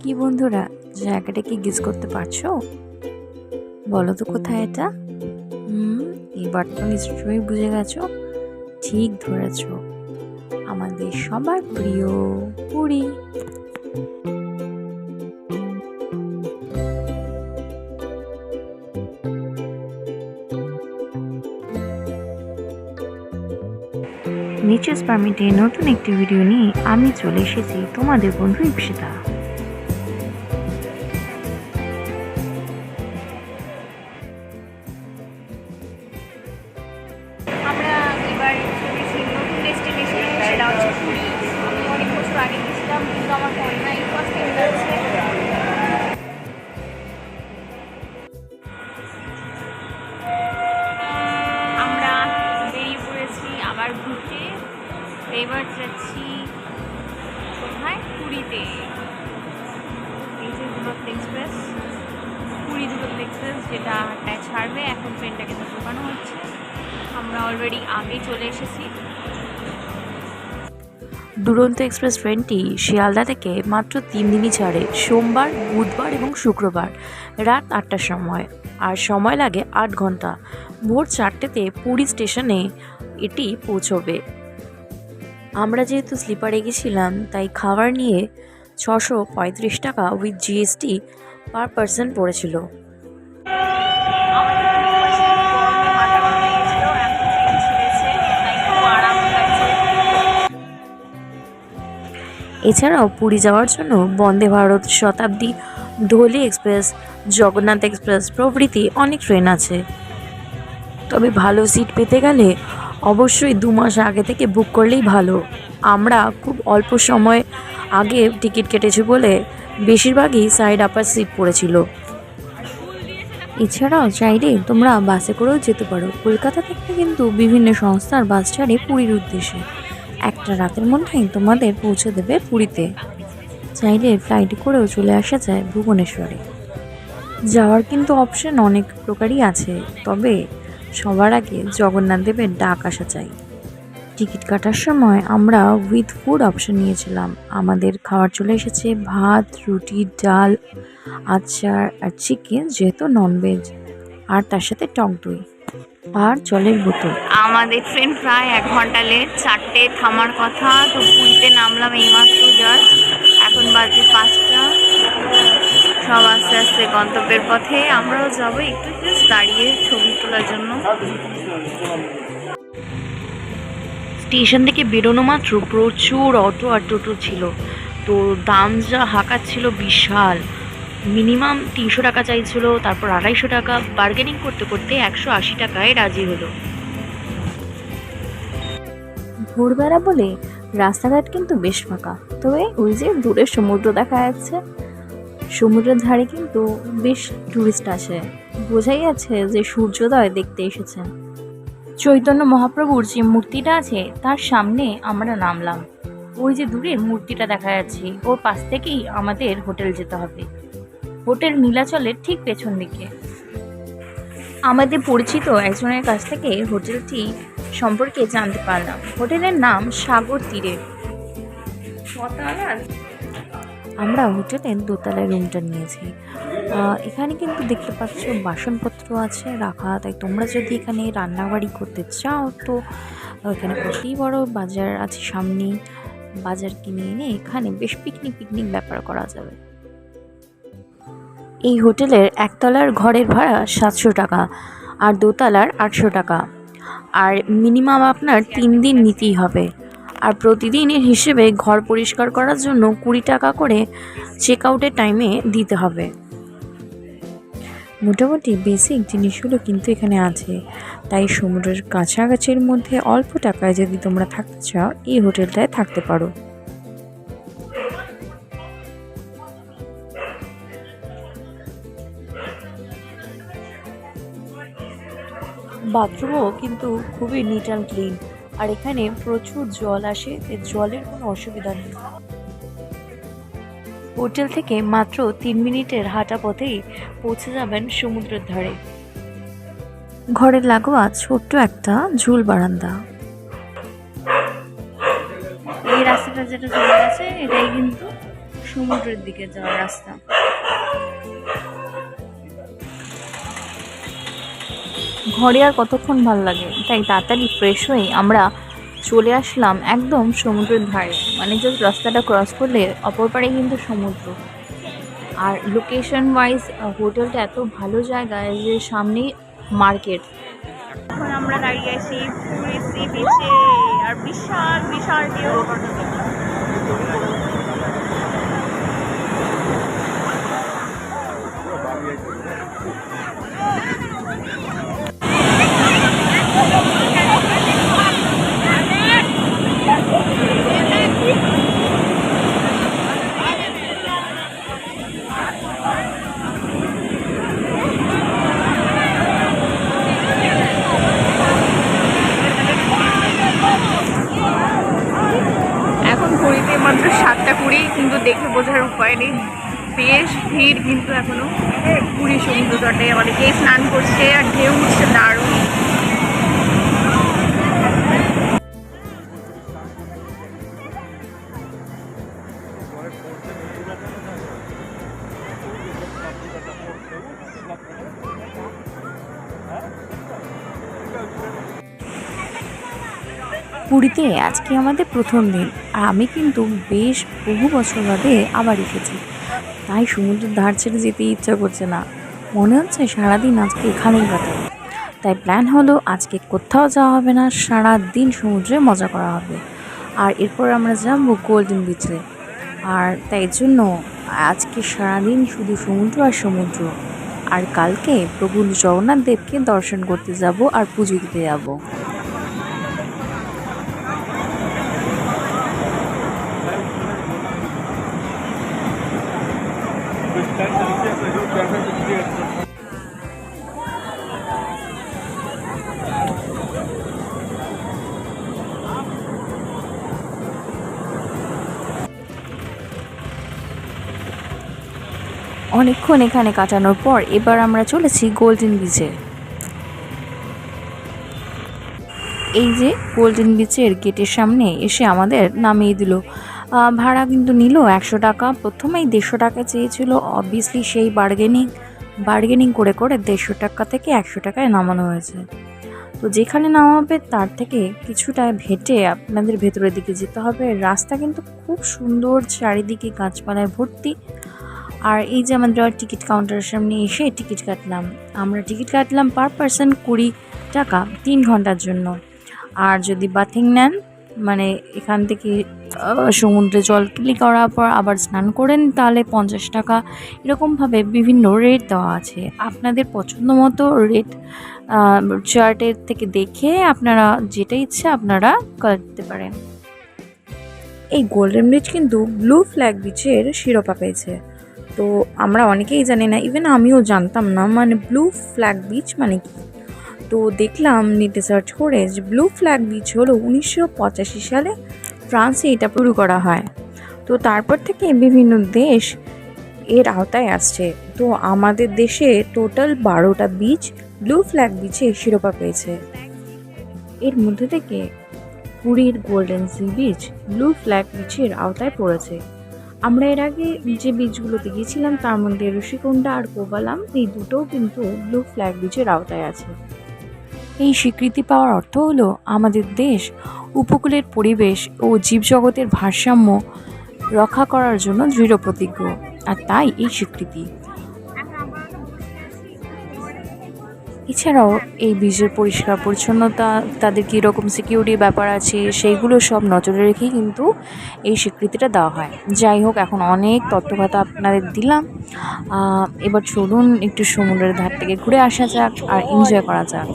কি বন্ধুরা, জায়গাটা কি গিজ করতে পারছ? বলো তো কোথায় এটা? হুম এবার তো নিশ্চয়ই বুঝে গেছো। ঠিক ধরেছ। আমাদের সবার প্রিয় পুরী। নিচেস পারমিটে নতুন একটি ভিডিও নিয়ে আমি চলে এসেছি তোমাদের বন্ধু ইপসিতা। আমরা এবার চলেছি নতুন ডেস্টিনেশন সেটা হচ্ছে দুরন্ত এক্সপ্রেস ট্রেনটি শিয়ালদা থেকে মাত্র তিন দিনই ছাড়ে, সোমবার, বুধবার এবং শুক্রবার, রাত আটটার সময়। আর সময় লাগে আট ঘণ্টা। ভোর চারটেতে পুরী স্টেশনে এটি পৌঁছবে। আমরা যেহেতু স্লিপারে গেছিলাম, তাই খাবার নিয়ে ছশো পঁয়ত্রিশ টাকা উইথ জিএসটি পার পার্সন পড়েছিল। এছাড়াও পুরী যাওয়ার জন্য বন্দে ভারত শতাব্দী, ধলি এক্সপ্রেস, জগন্নাথ এক্সপ্রেস প্রভৃতি অনেক ট্রেন আছে। তবে ভালো সিট পেতে গেলে অবশ্যই দু মাস আগে থেকে বুক করলেই ভালো। আমরা খুব অল্প সময় আগে টিকিট কেটেছি বলে বেশিরভাগই সাইড আপার সিট পড়েছিল। এছাড়াও চাইলে তোমরা বাসে করেও যেতে পারো। কলকাতা থেকে কিন্তু বিভিন্ন সংস্থার বাস ছাড়ে পুরীর উদ্দেশ্যে। একটা রাতের মধ্যেই তোমাদের পৌঁছে দেবে পুরীতে। চাইলে ফ্লাইটে করেও চলে আসা যায় ভুবনেশ্বরে। যাওয়ার কিন্তু অপশন অনেক প্রকারই আছে, তবে সবার আগে জগন্নাথ দেবের ডাক আসা চাই। টিকিট কাটার সময় আমরা উইথ ফুড অপশন নিয়েছিলাম। আমাদের খাবার চলে এসেছে ভাত, রুটি, ডাল, আচার আর চিকেন যেহেতু ননভেজ আর তার সাথে টক দই। আর জলের বোতল। আমাদের ট্রেন প্রায় এক ঘণ্টা লেট চারটে থামার কথা তো পুরীতে নামলাম এইমাত্র জাস্ট এখন বাজে পাঁচটা। সব আস্তে আস্তে গন্তব্যের পথে। আমরাও যাব একটু জাস্ট দাঁড়িয়ে ছবি তোলার জন্য। স্টেশন থেকে বেরোনো মাত্র প্রচুর অটো আর টোটো ছিল। তো দাম যা হাঁকাচ্ছিল বিশাল। মিনিমাম তিনশো টাকা চাইছিল, তারপর আড়াইশো টাকা। বার্গেনিং করতে করতে একশো আশি টাকায় রাজি হলো। ভোরবেলা বলে রাস্তাঘাট কিন্তু বেশ ফাঁকা, তবে ওই যে দূরে সমুদ্র দেখা যাচ্ছে। সমুদ্রের ধারে কিন্তু বেশ টুরিস্ট আসে। বোঝাই যাচ্ছে যে সূর্যোদয় দেখতে এসেছেন। চৈতন্য মহাপ্রভুর যে মূর্তিটা আছে, তার সামনে আমরা নামলাম। ওই যে দূরে মূর্তিটা দেখা যাচ্ছে, ওর পাশ থেকেই আমাদের হোটেল যেতে হবে। হোটেল নীলাচলের ঠিক পেছন দিকে। আমাদের পরিচিত একজনের কাছ থেকে হোটেলটি সম্পর্কে জানতে পারলাম। হোটেলের নাম সাগর তীরে। আমরা হোটেলের দোতলায় রুমটা নিয়েছি। এখানে কিন্তু দেখতে পাচ্ছ বাসনপত্র আছে রাখা। তাই তোমরা যদি এখানে রান্নাবাড়ি করতে চাও, তো এখানে প্রতি বড় বাজার আছে সামনেই। বাজার কিনে এনে এখানে বেশ পিকনিক পিকনিক ব্যাপার করা যাবে। এই হোটেলের একতলার ঘরের ভাড়া সাতশো টাকা আর দোতলার আটশো টাকা। আর মিনিমাম আপনার তিন দিন নিতেই হবে। আর প্রতিদিনের হিসেবে ঘর পরিষ্কার করার জন্য কুড়ি টাকা করে চেক আউটের টাইমে দিতে হবে। মোটামুটি বেসিক জিনিসগুলো কিন্তু এখানে আছে। তাই সমুদ্রের কাছাকাছির মধ্যে অল্প টাকায় যদি তোমরা থাকতে চাও, এই হোটেলটায় থাকতে পারো। বাথরুমও কিন্তু খুবই নিট অ্যান্ড ক্লিন আর এখানে প্রচুর জল আসে জলের কোনো অসুবিধা নেই। হোটেল থেকে মাত্র তিন মিনিটের হাঁটা পথেই পৌঁছে যাবেন সমুদ্রের ধারে। ঘরের লাগোয়া ছোট্ট একটা ঝুল বারান্দা। এই রাস্তাটা যেটা চলে গেছে এটাই কিন্তু সমুদ্রের দিকে যাওয়ার রাস্তা। ঘরে আর কতক্ষণ ভালো লাগে? তাই তাড়াতাড়ি ফ্রেশ হয়ে আমরা চলে আসলাম একদম সমুদ্রের ধারে। মানে জাস্ট রাস্তাটা ক্রস করলে অপর পাড়ে কিন্তু সমুদ্র। আর লোকেশন ওয়াইজ হোটেলটা এত ভালো জায়গায় যে সামনেই মার্কেট এখন আমরা দাঁড়িয়ে আছি পুরী সি বিচে আর বিশাল বিশাল ঢেউ পুরীতে আজকে আমাদের প্রথম দিন। আর আমি কিন্তু বেশ বহু বছর বাদে আবার এসেছি। তাই সমুদ্রের ধার ছেড়ে যেতে ইচ্ছা করছে না। মনে হচ্ছে সারাদিন আজকে এখানেই কাটাবো। তাই প্ল্যান হলো আজকে কোথাও যাওয়া হবে না সারা দিন সমুদ্রে মজা করা হবে। আর এরপর আমরা যাব গোল্ডেন বিচে আর তাই জন্য আজকে সারাদিন শুধু সমুদ্র আর সমুদ্র। আর কালকে প্রভু জগন্নাথ দেবকে দর্শন করতে যাব আর পুজো দিতে যাব। অনেকক্ষণ এখানে কাটানোর পর এবার আমরা চলেছি গোল্ডেন বিচে এই যে গোল্ডেন বিচের গেটের সামনে এসে আমাদের নামিয়ে দিল। ভাড়া কিন্তু নিল একশো টাকা, প্রথমেই দেড়শো টাকা চেয়েছিল। অবভিয়াসলি সেই বার্গেনিং বার্গেনিং করে করে দেড়শো টাকা থেকে একশো টাকায় নামানো হয়েছে। তো যেখানে নামাবে তার থেকে কিছুটা ভেটে আপনাদের ভেতরের দিকে যেতে হবে। রাস্তা কিন্তু খুব সুন্দর, চারিদিকে গাছপালায় ভর্তি। আর এই যে আমাদের টিকিট কাউন্টারের সামনে এসে টিকিট কাটলাম। আমরা টিকিট কাটলাম পার পার্সন কুড়ি টাকা তিন ঘণ্টার জন্য। আর যদি বাথিং নেন মানে এখান থেকে সমুদ্রে জল ক্লি করার পর আবার স্নান করেন, তাহলে পঞ্চাশ টাকা। এরকমভাবে বিভিন্ন রেট দেওয়া আছে। আপনাদের পছন্দ মতো রেট চার্টের থেকে দেখে আপনারা যেটা ইচ্ছে আপনারা করতে পারেন। এই গোল্ডেন ব্রিজ কিন্তু ব্লু ফ্ল্যাগ বিচের শিরোপা পেয়েছে। তো আমরা অনেকেই জানি না ইভেন আমিও জানতাম না মানে ব্লু ফ্ল্যাগ বিচ মানে কি? তো দেখলাম নেটে সার্চ করে যে ব্লু ফ্ল্যাগ বিচ হলো উনিশশো পঁচাশি সালে ফ্রান্সে এটা শুরু করা হয়। তো তারপর থেকে বিভিন্ন দেশ এর আওতায় আসছে। তো আমাদের দেশে টোটাল বারোটা বিচ ব্লু ফ্ল্যাগ বিচে শিরোপা পেয়েছে। এর মধ্যে থেকে পুরীর golden sea beach blue flag বিচের আওতায় পড়েছে। আমরা এর আগে যে বীজগুলোতে গিয়েছিলাম, তার মধ্যে ঋষিকুণ্ডা আর কোবালাম, এই দুটোও কিন্তু ব্লু ফ্ল্যাগ বীজের আওতায় আছে। এই স্বীকৃতি পাওয়ার অর্থ হলো, আমাদের দেশ উপকূলের পরিবেশ ও জীবজগতের ভারসাম্য রক্ষা করার জন্য দৃঢ় প্রতিজ্ঞ আর তাই এই স্বীকৃতি। এছাড়াও এই বীজের পরিষ্কার পরিচ্ছন্নতা, তাদের কীরকম সিকিউরিটি ব্যাপার আছে, সেইগুলো সব নজরে রেখেই কিন্তু এই স্বীকৃতিটা দেওয়া হয়। যাই হোক, এখন অনেক তথ্যকথা আপনাদের দিলাম। এবার চলুন একটু সমুদ্রের ধার থেকে ঘুরে আসা যাক আর এনজয় করা যাক।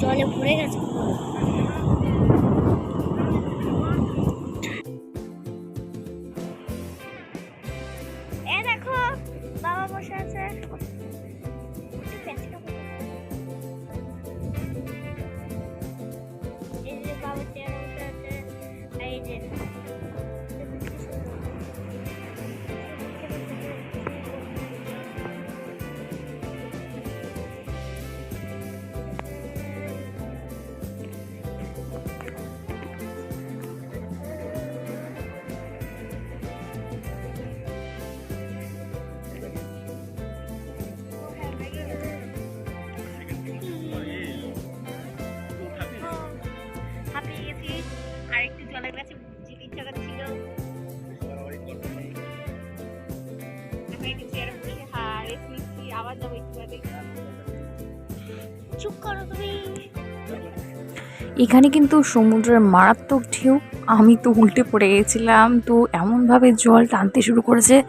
এখানে কিন্তু সমুদ্রের মারাত্মক ঢেউ। আমি তো উল্টে পড়ে গেছিলাম। তো এমনভাবে জল টানতে শুরু করেছে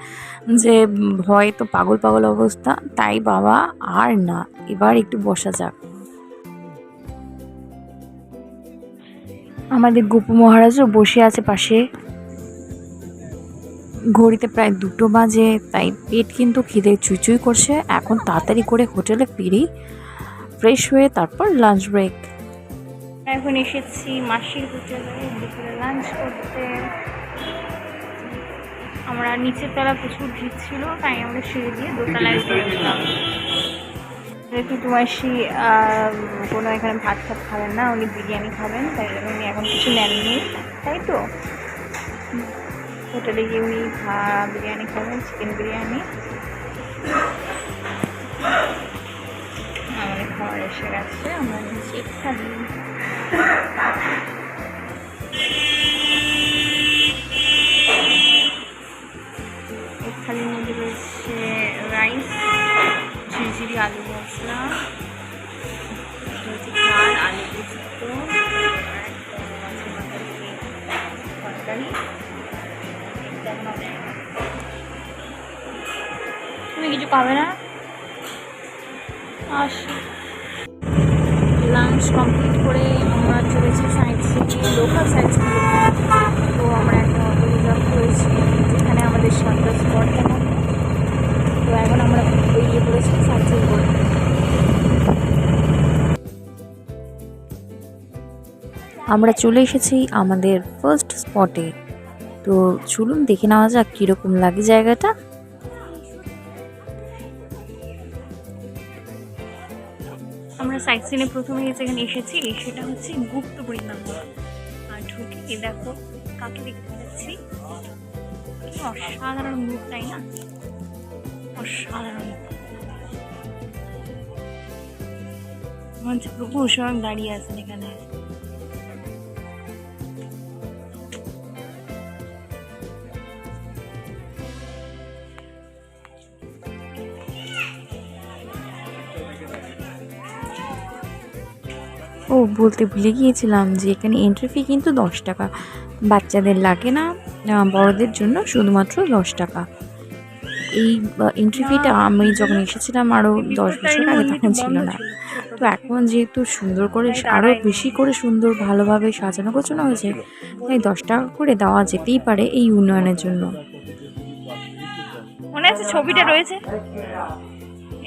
যে ভয় তো পাগল পাগল অবস্থা। তাই বাবা, আর না, এবার একটু বসা যাক। আমাদের গোপু মহারাজও বসে আছে পাশে। ঘড়িতে প্রায় দুটো বাজে, তাই পেট কিন্তু খিদে চুইচুই করছে। এখন তাড়াতাড়ি করে হোটেলে ফিরি, ফ্রেশ হয়ে তারপর লাঞ্চ ব্রেক। এখন এসেছি মাসির হোটেলে দুপুরে লাঞ্চ করতে। আমরা নিচের তলা প্রচুর ভিড় ছিল তাই আমরা সিঁড়ি দিয়ে দোতলায় গেলাম যেহেতু মাসি কোনো এখানে ভাত ফাত খাবেন না উনি বিরিয়ানি খাবেন তাই উনি এখন কিছু নেননি তাই তো? হোটেলে গিয়ে উনি বিরিয়ানি খাবেন চিকেন বিরিয়ানি। আমাদের খাবার এসে গেছে আমরা নিচে খাবি থালির মধ্যে রয়েছে রাইস ঝিরঝিরি আলু মশলা এটা হচ্ছে আলু পোস্ত তরকারি। তুমি কিছু পাবে না? আসি। লাঞ্চ কমপ্লিট করে আমরা চলেছি side city local side city তো আমরা একটা অটো রিজার্ভ করেছি যেখানে আমাদের সাতটা স্পট দেখাবো তো এখন আমরা বেরিয়ে পড়েছি সাইড সিটি আমরা চলে এসেছি আমাদের ফার্স্ট স্পটে তো চলুন দেখে নেওয়া যাক কীরকম লাগে জায়গাটা। সাইড সিনে প্রথমে যেখানে এসেছি, সেটা হচ্ছে গুপ্ত বৃন্দাবন আর ঢুকে দেখো, কাকে দেখতে পাচ্ছি? অসাধারণ মুখ, তাই না? অসাধারণ। হচ্ছে প্রভু সবাই দাঁড়িয়ে আছেন এখানে। ও, বলতে ভুলে গিয়েছিলাম যে এখানে এন্ট্রি ফি কিন্তু দশ টাকা। বাচ্চাদের লাগে না বড়দের জন্য শুধুমাত্র দশ টাকা। এই এন্ট্রি ফিটা আমি যখন এসেছিলাম আরও দশ বছর আগে তখন ছিল না। তো এখন যেহেতু সুন্দর করে আরও বেশি করে সুন্দর ভালোভাবে সাজানো গোছানো হয়েছে, তাই দশ টাকা করে দেওয়া যেতেই পারে এই উন্নয়নের জন্য। মনে আছে ছবিটা রয়েছে?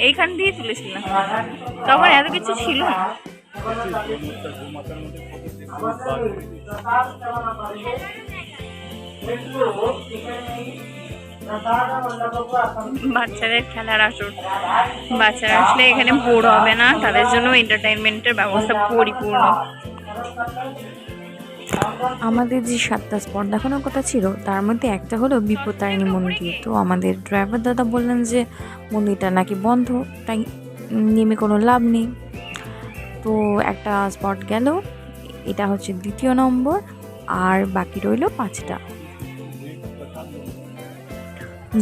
এইখান দিয়ে তুলেছিলাম। তখন এত কিছু ছিল না। বাচ্চাদের খেলার আসর। বাচ্চারা আসলে এখানে বোর হবে না, তাদের জন্য এন্টারটেনমেন্টের ব্যবস্থা পরিপূর্ণ। আমাদের যে সাতটা স্পট দেখানোর কথা ছিল, তার মধ্যে একটা হলো বিপত্তারিণী মন্দির। তো আমাদের ড্রাইভার দাদা বললেন যে মন্দিরটা নাকি বন্ধ, তাই নেমে কোনো লাভ নেই। তো একটা স্পট গেল, এটা হচ্ছে দ্বিতীয় নম্বর, আর বাকি রইল পাঁচটা।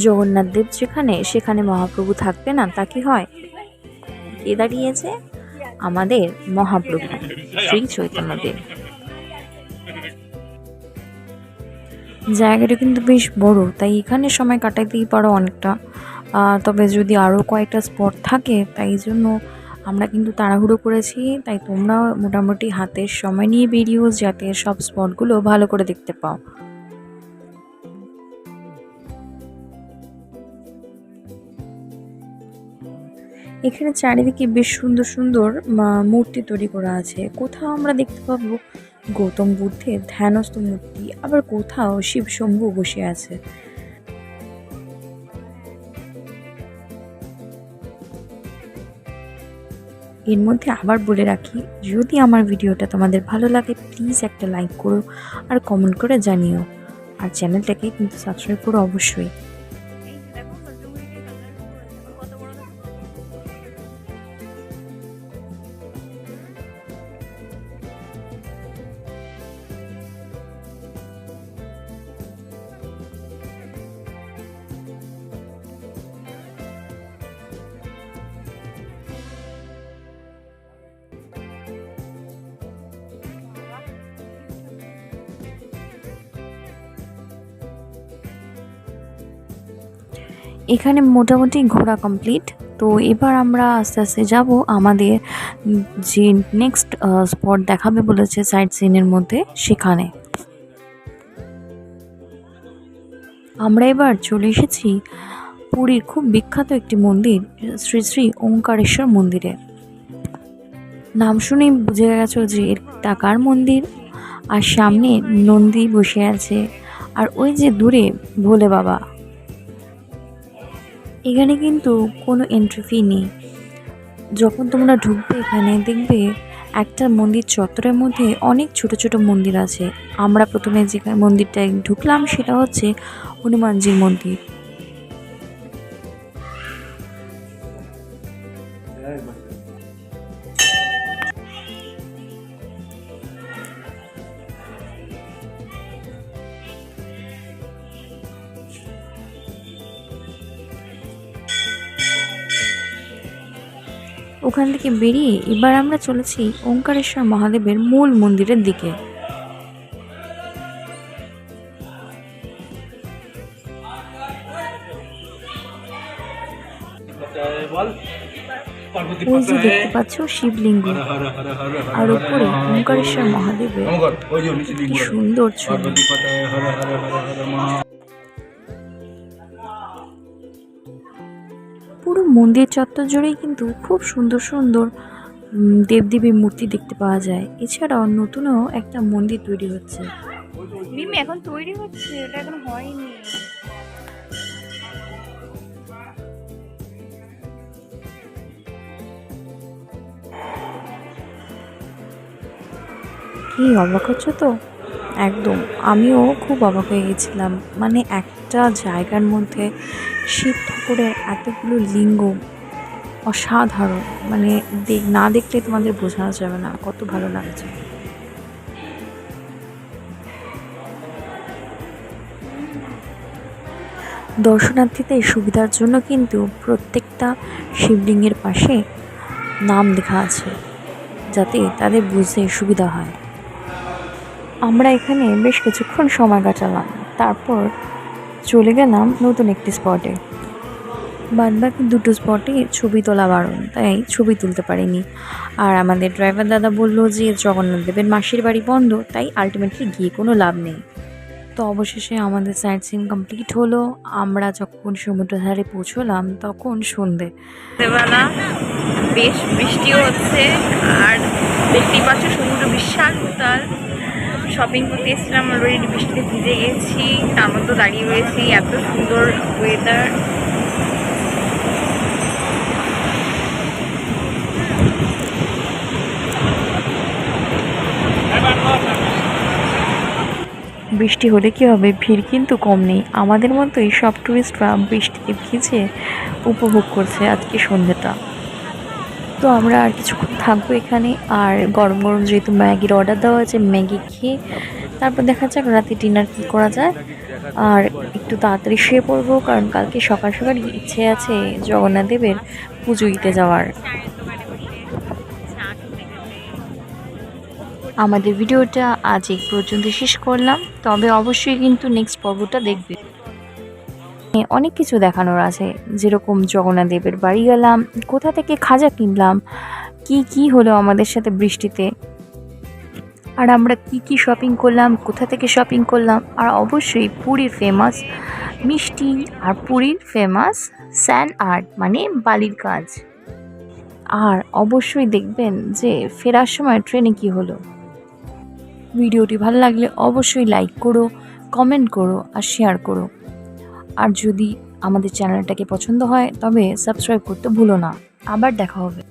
জগন্নাথ দেব যেখানে, সেখানে মহাপ্রভু থাকবে না তা কি হয়? কে দাঁড়িয়েছে আমাদের মহাপ্রভু, শ্রী চৈতন্যদেব জায়গাটা কিন্তু বেশ বড়, তাই এখানে সময় কাটাইতেই পারো অনেকটা। তবে যদি আরও কয়েকটা স্পট থাকে, তাই জন্য আমরা কিন্তু তাড়াহুড়ো করেছি, তাই তোমরা মোটামুটি হাতের সময় নিয়ে বেরিয়েও যাতে সব স্পটগুলো ভালো করে দেখতে পাও। এখানে চারিদিকে বেশ সুন্দর সুন্দর মূর্তি তৈরি করা আছে। কোথাও আমরা দেখতে পাবো গৌতম বুদ্ধের ধ্যানস্থ মূর্তি, আবার কোথাও শিব শম্ভু বসে আছে। এর মধ্যে আবার বলে রাখি, যদি আমার ভিডিওটা তোমাদের ভালো লাগে প্লিজ একটা লাইক করো আর কমেন্ট করে জানিও। আর চ্যানেলটাকে কিন্তু সাবস্ক্রাইব করো অবশ্যই। এখানে মোটামুটি ঘোরা কমপ্লিট তো এবার আমরা আস্তে আস্তে যাব আমাদের যে নেক্সট স্পট দেখাবে বলেছে সাইট সিনের মধ্যে, সেখানে। আমরা এবার চলে এসেছি পুরীর খুব বিখ্যাত একটি মন্দির, শ্রী শ্রী ওঙ্কারেশ্বর মন্দিরে। নাম শুনেই বুঝে গেছো যে এটা কার মন্দির? আর সামনে নন্দী বসে আছে। আর ওই যে দূরে, ভোলে বাবা। এখানে কিন্তু কোনো এন্ট্রি ফি নেই। যখন তোমরা ঢুকবে এখানে, দেখবে একটা মন্দির চত্বরের মধ্যে অনেক ছোট ছোট মন্দির আছে। আমরা প্রথমে যে মন্দিরটায় ঢুকলাম সেটা হচ্ছে হনুমানজির মন্দির। ওখান থেকে বেরিয়ে এবার আমরা চলেছি ওঙ্কারেশ্বর মহাদেবের মূল মন্দিরের দিকে। ওই যে দেখতে পাচ্ছ শিবলিঙ্গ। আর উপরে ওঙ্কারেশ্বর মহাদেবের সুন্দর ছবি। মন্দির চত্বর জুড়েই কিন্তু খুব সুন্দর সুন্দর দেবদেবীর মূর্তি দেখতে পাওয়া যায়। এছাড়াও নতুনও একটা মন্দির তৈরি হচ্ছে। মিমি এখন তৈরি হচ্ছে? এটা এখন হয়নি। কি অবাক হচ্ছে তো? একদম। আমিও খুব অবাক হয়ে গেছিলাম। মানে একটা জায়গার মধ্যে শিব ঠাকুরের এতগুলো লিঙ্গ অসাধারণ। মানে না দেখলে তোমাদের বোঝানো যাবে না, কত ভালো লাগছে। দর্শনার্থীদের সুবিধার জন্য কিন্তু প্রত্যেকটা শিবলিঙ্গের পাশে নাম লেখা আছে, যাতে তাদের বুঝতে সুবিধা হয়। আমরা এখানে বেশ কিছুক্ষণ সময় কাটালাম। তারপর চলে গেলাম নতুন একটি স্পটে বাদবাকি দুটো স্পটে ছবি তোলা বারণ, তাই ছবি তুলতে পারিনি। আর আমাদের ড্রাইভার দাদা বলল যে জগন্নাথ দেবের মাসির বাড়ি বন্ধ, তাই আলটিমেটলি গিয়ে কোনো লাভ নেই। তো অবশেষে আমাদের সাইট সিন কমপ্লিট হলো। আমরা যখন সমুদ্র ধারে পৌঁছলাম, তখন সন্ধে। রাত্রেবেলা বেশ বৃষ্টিও হচ্ছে, আর দেখতেই পাচ্ছ সমুদ্র বিশাল উতাল শপিং করতে এসেছিলাম অলরেডি বৃষ্টিতে ভিজে গেছি তার মধ্যে দাঁড়িয়ে রয়েছি, এত সুন্দর ওয়েদার বৃষ্টি হলে কী হবে? ভিড় কিন্তু কম নেই। আমাদের মতোই সব টুরিস্টরা বৃষ্টিতে ভিজে উপভোগ করছে আজকে সন্ধ্যেটা। তো আমরা আর কিছুক্ষণ থাকব এখানে। আর গরম গরম যেহেতু ম্যাগির অর্ডার দেওয়া আছে ম্যাগি খেয়ে তারপর দেখা যাক রাতে ডিনার কী করা যায়। আর একটু তাড়াতাড়ি শুয়ে পড়ব, কারণ কালকে সকাল সকাল ইচ্ছে আছে জগন্নাথ দেবের পুজো দিতে যাওয়ার। আমাদের ভিডিওটা আজ এই পর্যন্ত শেষ করলাম। তবে অবশ্যই কিন্তু নেক্সট পর্বটা দেখবে। অনেক কিছু দেখানোর আছে। যেরকম জগন্নাথ দেবের বাড়ি গেলাম, কোথা থেকে খাজা কিনলাম, কি কি হলো আমাদের সাথে বৃষ্টিতে, আর আমরা কি কি শপিং করলাম, কোথা থেকে শপিং করলাম, আর অবশ্যই পুরীর ফেমাস মিষ্টি আর পুরীর ফেমাস স্যান্ড আর্ট মানে বালির কাজ আর অবশ্যই দেখবেন যে ফেরার সময় ট্রেনে কি হলো। ভিডিওটি ভালো লাগলে অবশ্যই লাইক করো কমেন্ট করো আর শেয়ার করো। আর যদি আমাদের চ্যানেলটাকে পছন্দ হয় তবে সাবস্ক্রাইব করতে ভুলো না। আবার দেখা হবে।